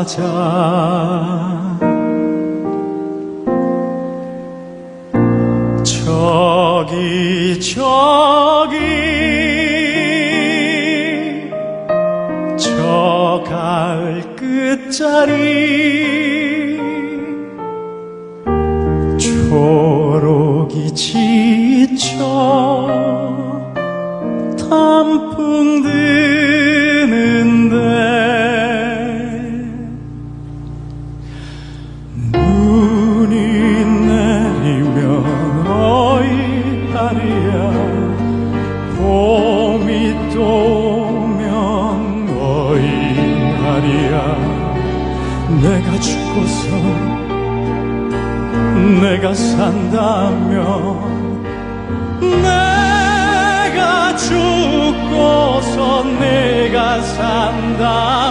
가자 저기 저기 저 가을 끝자리 초록이 지쳐 단풍 드 어이하리야. 내가 죽고서 내가 산다면 내가 죽고서 내가 산다